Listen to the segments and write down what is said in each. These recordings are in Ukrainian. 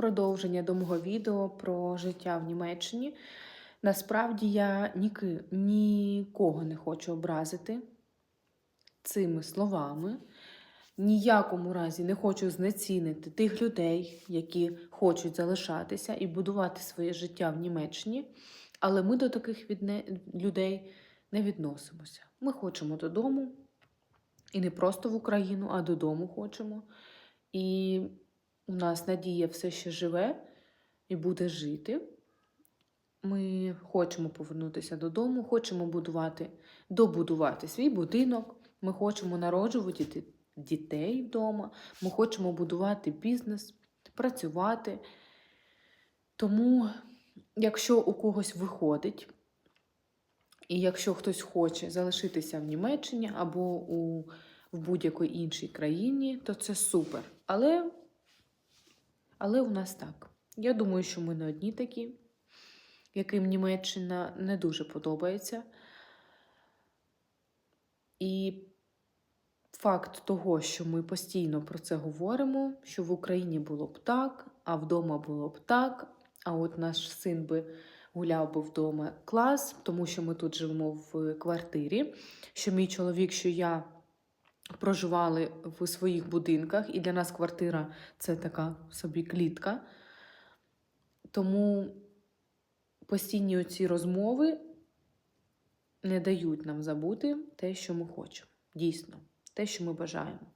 продовження до мого відео про життя в Німеччині. Насправді я ніки, нікого не хочу образити цими словами. Ніякому разі не хочу знецінити тих людей, які хочуть залишатися і будувати своє життя в Німеччині. Але ми до таких відне... людей не відносимося. Ми хочемо додому, і не просто в Україну, а додому хочемо. І у нас надія все ще живе і буде жити. Ми хочемо повернутися додому, хочемо будувати, добудувати свій будинок. Ми хочемо народжувати дітей вдома, ми хочемо будувати бізнес, працювати. Тому, якщо у когось виходить, і якщо хтось хоче залишитися в Німеччині або у, в будь-якій іншій країні, то це супер. Але, але у нас так. Я думаю, що ми не одні такі, яким Німеччина не дуже подобається. І факт того, що ми постійно про це говоримо, що в Україні було б так, а вдома було б так, а от наш син би гуляв би вдома клас, тому що ми тут живемо в квартирі, що мій чоловік, що я проживали в своїх будинках, і для нас квартира це така собі клітка. Тому постійні оці розмови не дають нам забути те, що ми хочемо. Дійсно, те, що ми бажаємо.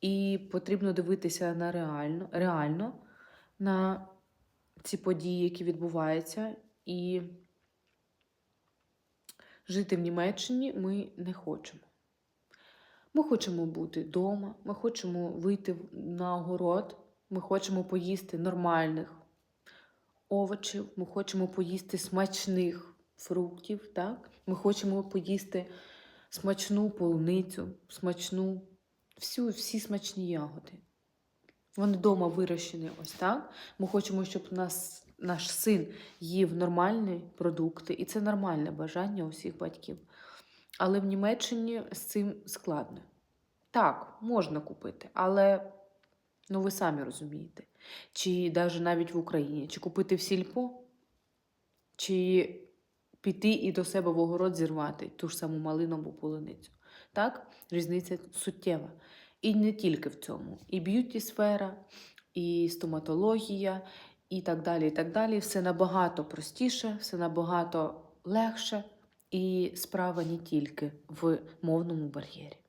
І потрібно дивитися на реально, реально на ці події, які відбуваються, і жити в Німеччині ми не хочемо. Ми хочемо бути вдома, ми хочемо вийти на огород, ми хочемо поїсти нормальних овочів, ми хочемо поїсти смачних фруктів, так? ми хочемо поїсти смачну полуницю, смачну, всю, всі смачні ягоди. Вони вдома вирощені ось так. Ми хочемо, щоб нас, наш син їв нормальні продукти, і це нормальне бажання усіх батьків. Але в Німеччині з цим складно. Так, можна купити, але ну ви самі розумієте. Чи навіть навіть в Україні, чи купити в сільпо, чи піти і до себе в огород зірвати ту ж саму малину або полуницю. Так, різниця суттєва. І не тільки в цьому. І б'юті-сфера, і стоматологія, і так далі. і так далі. Все набагато простіше, все набагато легше. І справа не тільки в мовному бар'єрі.